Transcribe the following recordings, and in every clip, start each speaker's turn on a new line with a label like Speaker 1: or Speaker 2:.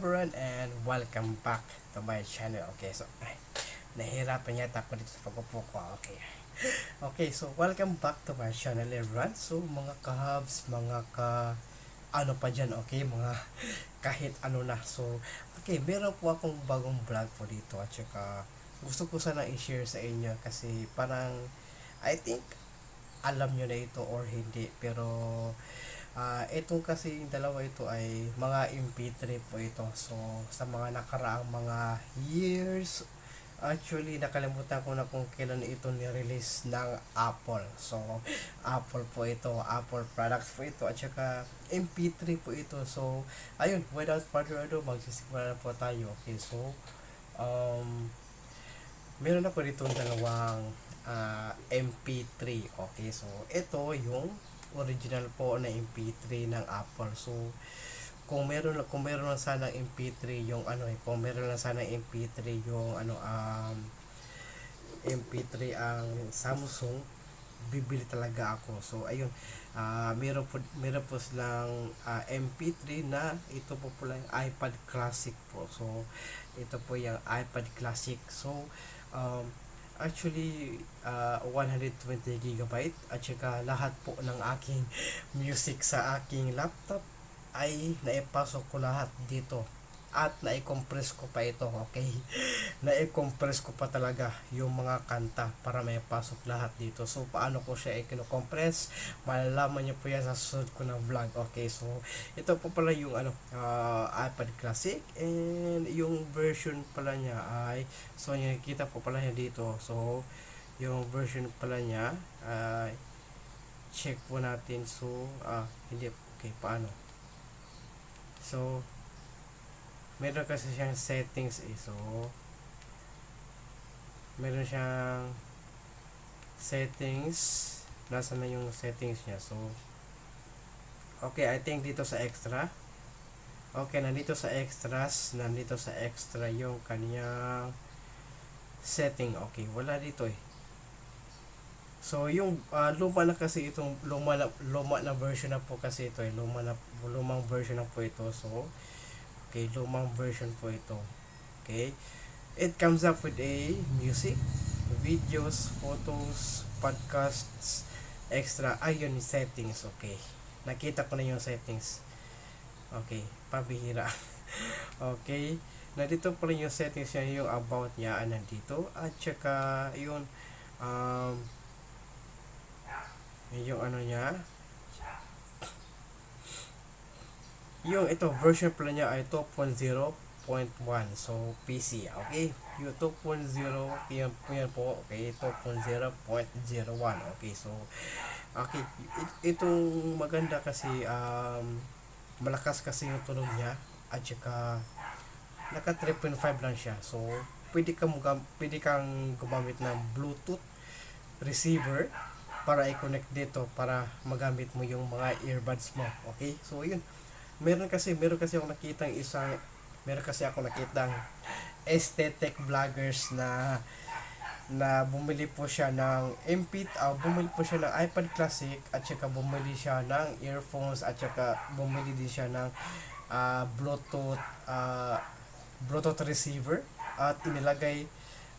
Speaker 1: everyone and welcome back to my channel. Okay, so ay, nahihirapan yata ako dito sa pagpupo ko. Okay. Okay, so welcome back to my channel everyone. So mga kahabs, mga ka ano pa dyan, okay, mga kahit ano na. So, okay, meron po akong bagong vlog po dito at saka gusto ko sana i-share sa inyo kasi parang I think alam nyo na ito or hindi pero Ah, itong kasi yung dalawa ito ay mga MP3 po ito. So, sa mga nakaraang mga years, actually nakalimutan ko na kung kailan ito ni-release ng Apple. So, Apple po ito, Apple products po ito, at saka MP3 po ito. So, ayun, without further ado, magsisimula na po tayo. Okay, so, um, meron ako dito dalawang ah, MP3. Okay, so, ito yung original po na MP3 ng Apple. So, kung meron kung meron lang sana MP3 yung ano eh, kung meron lang sana MP3 yung ano um MP3 ang Samsung bibili talaga ako. So ayun, ah meron po meron po silang ah, MP3 na ito po pala yung iPad Classic po. So ito po yung iPad Classic. So um actually uh, 120 gigabyte at saka lahat po ng aking music sa aking laptop ay naipasok ko lahat dito at na-compress ko pa ito, okay? na-compress ko pa talaga yung mga kanta para may pasok lahat dito. So, paano ko siya i-compress? Malalaman niyo po yan sa susunod ko na vlog. Okay, so, ito po pala yung ano, uh, iPad Classic and yung version pala niya ay, so, yung nakikita po pala niya dito. So, yung version pala niya ay, check po natin. So, ah, hindi, okay, paano? So, meron kasi siyang settings eh. So, meron siyang settings. Nasa na yung settings niya. So, okay, I think dito sa extra. Okay, nandito sa extras, nandito sa extra yung kanyang setting. Okay, wala dito eh. So, yung uh, luma na kasi itong luma na, luma na version na po kasi ito eh. Luma na, lumang version na po ito. So, Okay, lumang version po ito. Okay. It comes up with a music, videos, photos, podcasts, extra, ayun, settings. Okay. Nakita ko na yung settings. Okay, pabihira. okay. Nandito po rin yung settings niya, yung about niya, ah, nandito. At saka, yun, um, yung ano niya, yung ito version pala niya ay 2.0.1 so PC okay? Yung 2.0 yan yan po. Okay? 2.0.01 okay? So okay. It, itong maganda kasi um, malakas kasi yung tunog niya. At saka naka 3.5 lang siya. So pwede kang pwede kang gumamit ng bluetooth receiver para i-connect dito para magamit mo yung mga earbuds mo. Okay? So yun meron kasi meron kasi ako nakitang isang meron kasi ako nakitang aesthetic vloggers na na bumili po siya ng MP uh, bumili po siya ng iPad Classic at saka bumili siya ng earphones at saka bumili din siya ng uh, Bluetooth uh, Bluetooth receiver at inilagay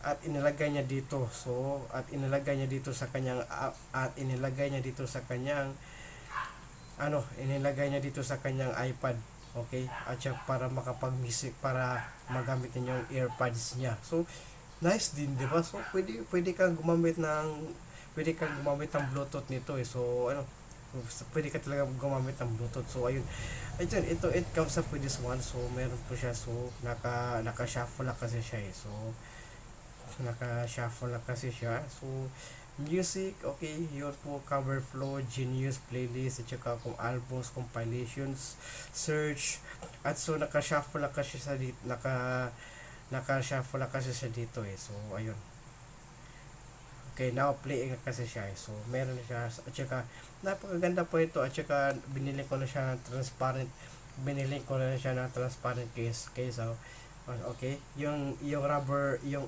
Speaker 1: at inilagay niya dito. So at inilagay niya dito sa kanyang uh, at inilagay niya dito sa kanyang ano, inilagay niya dito sa kanyang iPad. Okay? At siya para makapag-music, para magamit niya yung earpads niya. So, nice din, di ba? So, pwede, pwede kang gumamit ng, pwede kang gumamit ng Bluetooth nito eh. So, ano, pwede ka talaga gumamit ng Bluetooth. So, ayun. Ayun, ito, it comes up with this one. So, meron po siya. So, naka, naka-shuffle na kasi siya eh. So, naka-shuffle na kasi siya. So, music, okay, yun po, cover flow, genius, playlist, at saka kung albums, compilations, search, at so naka-shuffle na kasi sa dito, naka, naka-shuffle na kasi siya dito eh, so ayun. Okay, now playing kasi siya eh. So, meron na siya. At saka, napakaganda po ito. At saka, binili ko na siya ng transparent. Binili ko na siya ng transparent case. case so, okay. Yung, yung rubber, yung,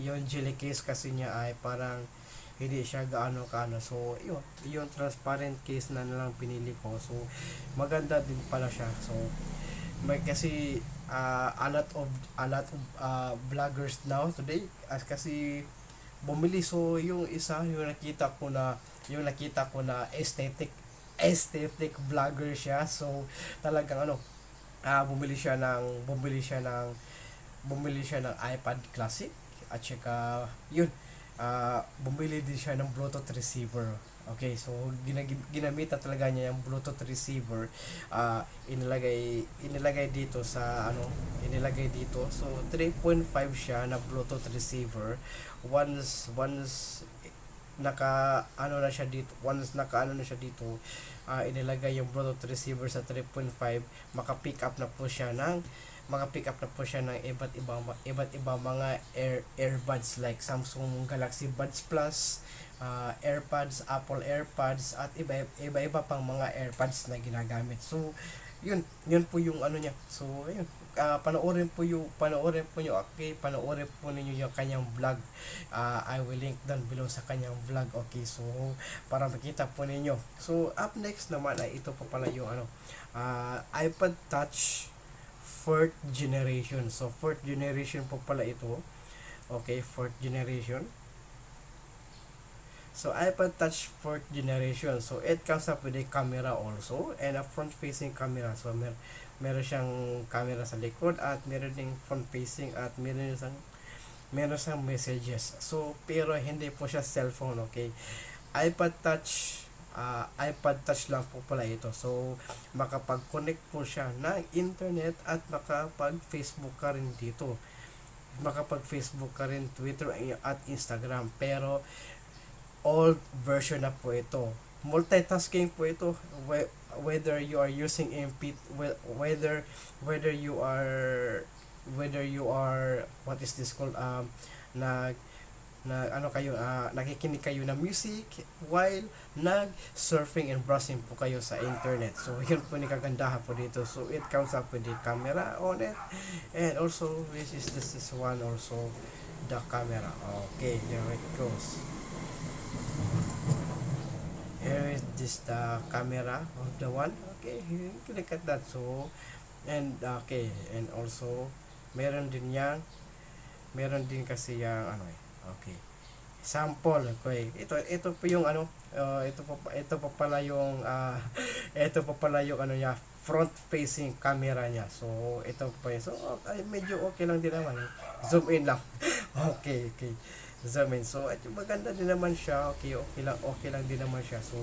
Speaker 1: yung jelly case kasi niya ay parang hindi siya gaano kaano. So yun. Yung transparent case na nalang pinili ko. So maganda din pala siya. So may kasi uh, a lot of a lot of uh, vloggers now today. As kasi bumili. So yung isa yung nakita ko na yung nakita ko na aesthetic aesthetic vlogger siya. So talagang ano ah bumili siya ng bumili siya ng bumili siya ng iPad Classic. At saka yun ah bumili din siya ng Bluetooth receiver Okay, so ginag- ginamitan talaga niya yung Bluetooth receiver. ah inilagay inilagay dito sa ano, inilagay dito. So 3.5 siya na Bluetooth receiver. Once once naka ano na siya dito, once naka ano na siya dito, ah inilagay yung Bluetooth receiver sa 3.5, maka-pick up na po siya ng maka-pick up na po siya ng iba't ibang iba't ibang mga air earbuds like Samsung Galaxy Buds Plus, uh, AirPods, Apple AirPods at iba iba-iba pang mga AirPods na ginagamit. So, yun, yun po yung ano niya. So, ayun, uh, panoorin po yung panoorin po niyo okay, panoorin po ninyo yung kanyang vlog. Uh, I will link down below sa kanyang vlog. Okay, so para makita po ninyo. So, up next naman ay ito pa pala yung ano, uh, iPad Touch fourth generation. So, fourth generation po pala ito. Okay, fourth generation. So iPad Touch fourth generation. So it comes up with a camera also and a front facing camera. So mer meron siyang camera sa likod at meron ding front facing at meron siyang meron siyang messages. So pero hindi po siya cellphone, okay? iPad Touch uh, iPad Touch lang po pala ito. So makapag-connect po siya ng internet at makapag-Facebook ka rin dito. Makapag-Facebook ka rin, Twitter at Instagram. Pero old version na po ito. Multitasking po ito whether you are using MP whether whether you are whether you are what is this called um nag na ano kayo uh, nakikinig kayo ng music while nag surfing and browsing po kayo sa internet. So yun po ni kagandahan po dito. So it comes up with the camera on it. And also this is this is one also the camera. Okay there it goes. Here is this the camera of the one. Okay you can look at that. So and okay and also meron din yang meron din kasi yang ano eh okay. Sample okay. Ito ito po yung ano uh, ito po ito pa pala yung uh, ito pa pala yung ano niya front facing camera niya. So ito pa yun. So okay, medyo okay lang din naman. Zoom in lang. Okay okay. Zamin. So, at maganda din naman siya, okay, okay lang, okay lang din naman siya. So,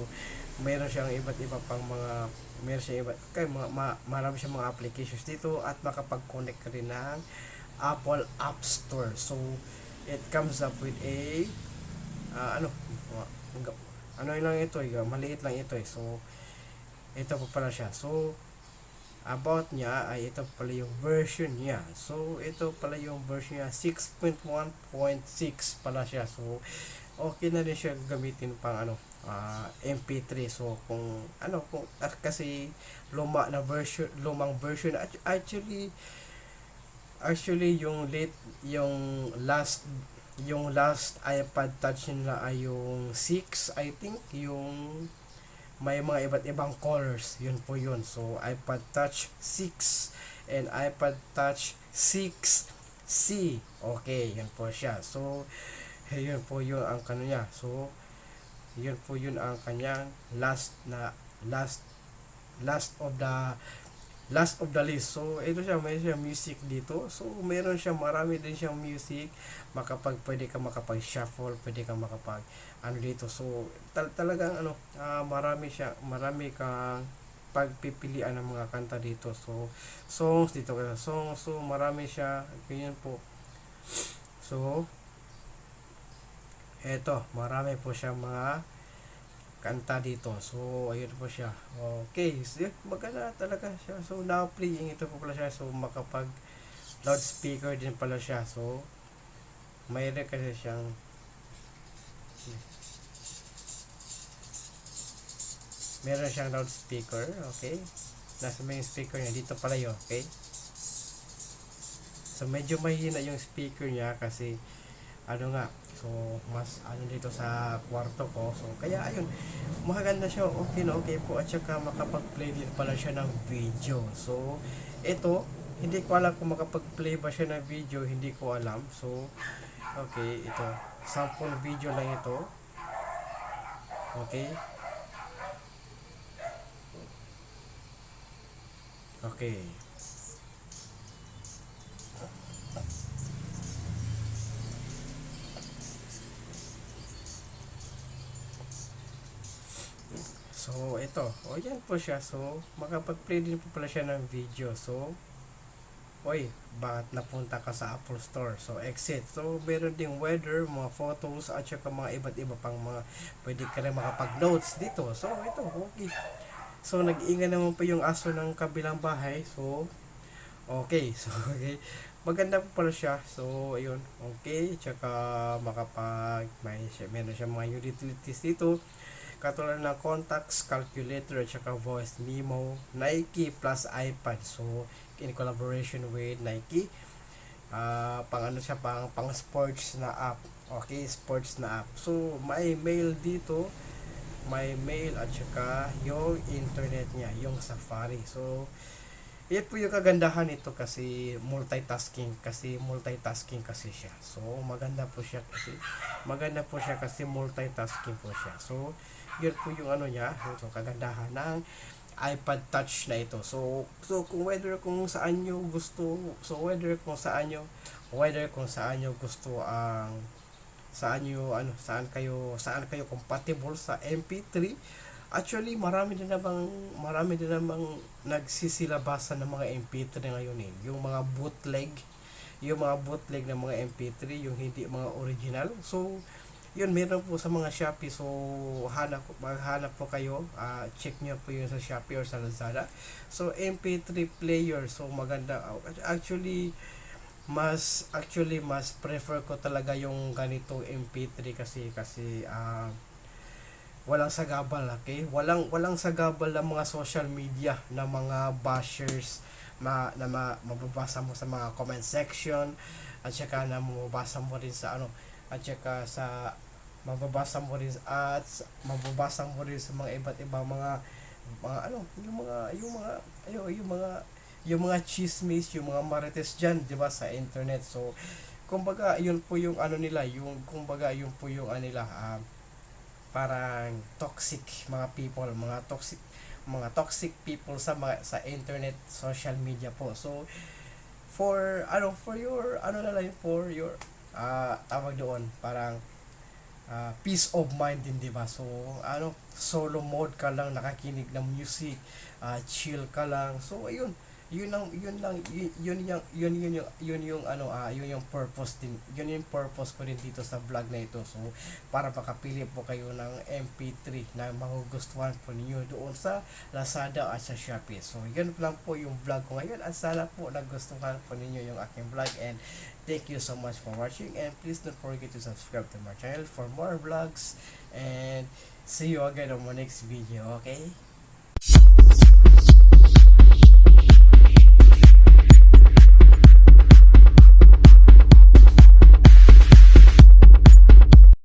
Speaker 1: meron siyang iba't iba pang mga, meron siyang iba't, okay, mga, ma, marami siyang mga applications dito at makapag-connect ka rin ng Apple App Store. So, it comes up with a, uh, ano, ano lang ito, eh, maliit lang ito eh. So, ito pa pala siya. So, about niya ay ito pala yung version niya. So, ito pala yung version niya. 6.1.6 pala siya. So, okay na rin siya gamitin pang ano, uh, MP3. So, kung ano, kung, kasi luma na version, lumang version. Actually, actually, yung late, yung last yung last iPad Touch nila ay yung 6, I think, yung may mga iba't ibang colors. Yun po yun. So iPad Touch 6 and iPad Touch 6C okay yun po siya. So yun po yun ang niya so yun po yun ang kanyang last na last last of the last of the list. So, ito siya, may siya music dito. So, meron siya, marami din siyang music. Makapag, pwede ka makapag-shuffle, pwede ka makapag, ano dito. So, tal talagang, ano, uh, marami siya, marami kang pagpipilian ng mga kanta dito. So, songs dito ka songs. So, marami siya. Ganyan po. So, eto, marami po siya mga kanta dito. So, ayun po siya. Okay. So, maganda talaga siya. So, now playing ito po pala siya. So, makapag loudspeaker din pala siya. So, mayroon kasi siyang meron siyang loudspeaker. Okay. Nasa may speaker niya. Dito pala yun. Okay. So, medyo mahina yung speaker niya kasi ano nga, So, mas ano dito sa kwarto ko. So, kaya ayun, maganda siya. Okay na okay po. At saka makapag-play din pala siya ng video. So, ito, hindi ko alam kung makapag-play ba siya ng video, hindi ko alam. So, okay, ito. Sample video lang ito. Okay. Okay. Ito. O, yan po siya. So, makapag-play din po pala siya ng video. So, Oy, bakit napunta ka sa Apple Store? So, exit. So, meron ding weather, mga photos, at saka mga iba't iba pang mga pwede ka rin makapag-notes dito. So, ito, okay. So, nag-iinga naman po yung aso ng kabilang bahay. So, okay. So, okay. Maganda po pala siya. So, ayun. Okay. Tsaka, makapag, may, meron siya mga utilities dito katulad ng contacts, calculator, at saka voice memo, Nike plus iPad. So, in collaboration with Nike. Ah, pang ano siya, pang, pang sports na app. Okay, sports na app. So, may mail dito, may mail at saka yung internet niya, yung Safari. So, yan po yung kagandahan nito kasi multitasking kasi multitasking kasi siya. So maganda po siya kasi maganda po siya kasi multitasking po siya. So yun po yung ano niya, yung kagandahan ng iPad Touch na ito. So so kung whether kung saan nyo gusto, so whether kung saan nyo whether kung saan nyo gusto ang saan nyo ano saan kayo saan kayo compatible sa MP3 Actually, marami din namang marami din namang nagsisilabasan ng mga MP3 ngayon eh. Yung mga bootleg, yung mga bootleg ng mga MP3, yung hindi mga original. So, yun meron po sa mga Shopee. So, hanap maghanap po kayo, ah, check niyo po yun sa Shopee or sa Lazada. So, MP3 player. So, maganda. Actually, mas actually mas prefer ko talaga yung ganito MP3 kasi kasi ah walang sagabal, okay? Walang walang sagabal ng mga social media na mga bashers ma, na ma, mababasa mo sa mga comment section at saka na mababasa mo rin sa ano at saka sa mababasa mo rin at mababasa mo rin sa mga iba't ibang mga mga ano yung mga yung mga ayo yung mga yung mga chismis yung mga marites diyan di ba sa internet so kumbaga yun po yung ano nila yung kumbaga yun po yung ano nila ah, parang toxic mga people, mga toxic mga toxic people sa mga, sa internet, social media po. So for ano for your ano na lang for your ah tawag doon parang ah, peace of mind din 'di ba? So ano solo mode ka lang nakakinig ng music, ah, chill ka lang. So ayun, yun lang yun lang yun yun yung yun yun yung yun yung ano ah yun yung purpose din yun yung purpose ko din dito sa vlog na ito. So para makapili po kayo ng MP3 na magugustuhan po ninyo doon sa Lazada at sa Shopee. So yun lang po yung vlog ko ngayon at sana po nagustuhan po ninyo yung aking vlog and thank you so much for watching and please don't forget to subscribe to my channel for more vlogs and see you again on my next video okay